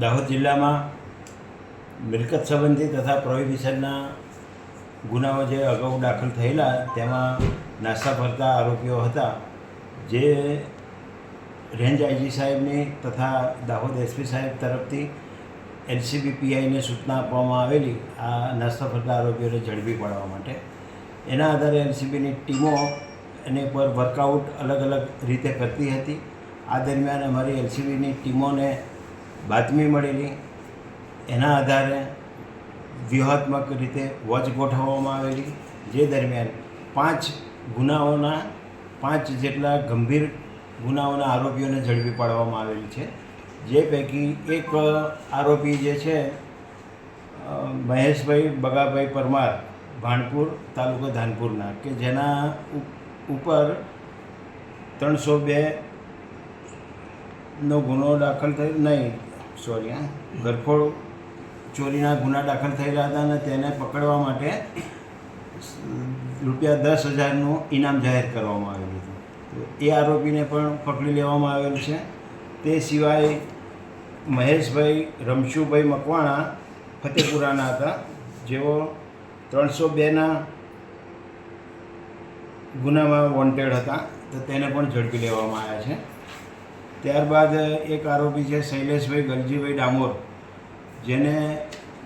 દાહોદ જિલ્લામાં મિલકત સંબંધી તથા પ્રોહિબિશનના ગુનાઓ જે અગાઉ દાખલ થયેલા, તેમાં નાસ્તા ફરતા આરોપીઓ હતા, જે રેન્જ આઈજી સાહેબની તથા દાહોદ એસપી સાહેબ તરફથી એલસીબી પીઆઈને સૂચના આપવામાં આવેલી, આ નાસ્તા ફરતા આરોપીઓને ઝડપી પાડવા માટે. એના આધારે એલસીબીની ટીમો એની પર વર્કઆઉટ અલગ અલગ રીતે કરતી હતી. આ દરમિયાન અમારી એલસીબીની ટીમોને બાતમી મળેલી. એના આધારે વ્યૂહાત્મક રીતે વોચ ગોઠવવામાં આવેલી. જે દરમિયાન પાંચ ગુનાઓના, પાંચ જેટલા ગંભીર ગુનાઓના આરોપીઓને ઝડપી પાડવામાં આવેલી છે. જે પૈકી એક આરોપી જે છે મહેશભાઈ બગાભાઈ પરમાર, ભાણપુર તાલુકો ધાનપુરના, કે જેના ઉપ- ઉપર ત્રણસો બે નો ગુનો દાખલ થયો. નહીં સોરી હા ગરફોડ ચોરીના ગુના દાખલ થયેલા હતા અને તેને પકડવા માટે રૂપિયા દસ હજારનું ઇનામ જાહેર કરવામાં આવેલું હતું. તો એ આરોપીને પણ પકડી લેવામાં આવેલ છે. તે સિવાય મહેશભાઈ રમશુભાઈ મકવાણા ફતેપુરાના હતા. જેઓ ત્રણસો બેના ગુનામાં વોન્ટેડ હતા. તો તેને પણ ઝડપી લેવામાં આવ્યા છે. ત્યારબાદ એક આરોપી છે શૈલેષભાઈ ગલજીભાઈ ડામોર, જેને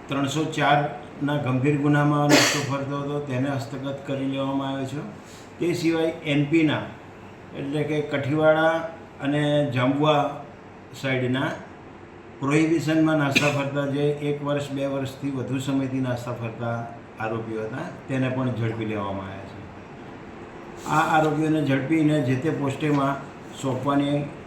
ત્રણસો ચારના ગંભીર ગુનામાં નાસ્તો ફરતો હતો, તેને હસ્તગત કરી લેવામાં આવ્યો છે. તે સિવાય એનપીના, એટલે કે કઠીવાડા અને જાંબુઆ સાઈડના પ્રોહિબિશનમાં નાસ્તા ફરતા જે એક વર્ષ, બે વર્ષથી વધુ સમયથી નાસ્તા ફરતા આરોપીઓ હતા, તેને પણ ઝડપી લેવામાં આવ્યા છે. આ આરોપીઓને ઝડપીને જે તે પોસ્ટેમાં સોંપવાની